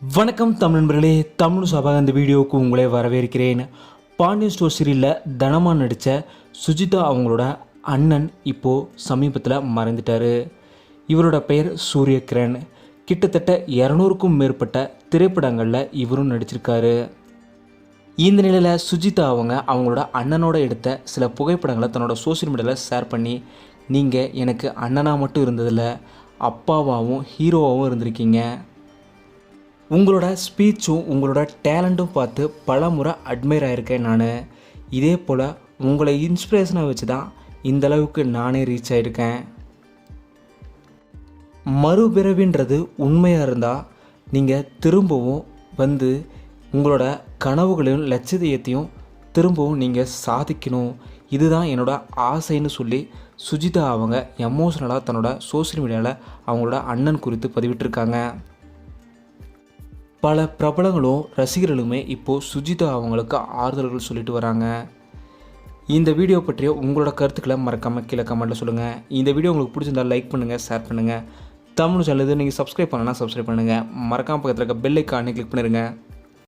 வணக்கம் தமிழ் நண்பர்களே தமிழ் சபாக இந்த வீடியோவுக்கு உங்களை வரவேற்கிறேன். பாண்டியன் ஸ்டோர் சீரியலில் தனமாக நடித்த சுஜிதா அவங்களோட அண்ணன் இப்போது சமீபத்தில் மறைந்துட்டார். இவரோட பெயர் சூரியகிரண். கிட்டத்தட்ட இரநூறுக்கும் மேற்பட்ட திரைப்படங்களில் இவரும் நடிச்சிருக்காரு. இந்த நிலையில் சுஜிதா அவங்க அவங்களோட அண்ணனோட எடுத்த சில புகைப்படங்களை தன்னோட சோஷியல் மீடியாவில் ஷேர் பண்ணி நீங்கள் எனக்கு அண்ணனாக மட்டும் இருந்ததில்ல அப்பாவாகவும் ஹீரோவாகவும் இருந்திருக்கீங்க. உங்களோட ஸ்பீச்சும் உங்களோட டேலண்ட்டும் பார்த்து பல முறை அட்மையர் ஆகியிருக்கேன் நான். இதே போல் உங்களை இன்ஸ்பிரேஷனை வச்சு தான் இந்த அளவுக்கு நானே ரீச் ஆகியிருக்கேன் மறுபிறவின்றது உண்மையாக இருந்தால் நீங்கள் திரும்பவும் வந்து உங்களோட கனவுகளையும் லட்சியத்தையும் திரும்பவும் நீங்கள் சாதிக்கணும். இதுதான் என்னோட ஆசைன்னு சொல்லி சுஜிதா அவங்க எமோஷ்னலாக தன்னோட சோஷியல் மீடியாவில் அவங்களோட அண்ணன் குறித்து பதிவிட்டிருக்காங்க. பல பிரபலங்களும் ரசிகர்களுமே இப்போது சுஜிதா அவங்களுக்கு ஆறுதல்கள் சொல்லிட்டு வராங்க. இந்த வீடியோ பற்றிய உங்களோட கருத்துக்களை மறக்காமல் கீழே கமெண்ட்டில் சொல்லுங்கள் இந்த வீடியோ உங்களுக்கு பிடிச்சிருந்தா லைக் பண்ணுங்கள் ஷேர் பண்ணுங்கள் தமிழ் சேனல் நீங்கள் சப்ஸ்கிரைப் பண்ணலன்னா சப்ஸ்கிரைப் பண்ணுங்கள் மறக்காமல் பக்கத்தில் இருக்க பெல் ஐக்கானே கிளிக் பண்ணிடுங்க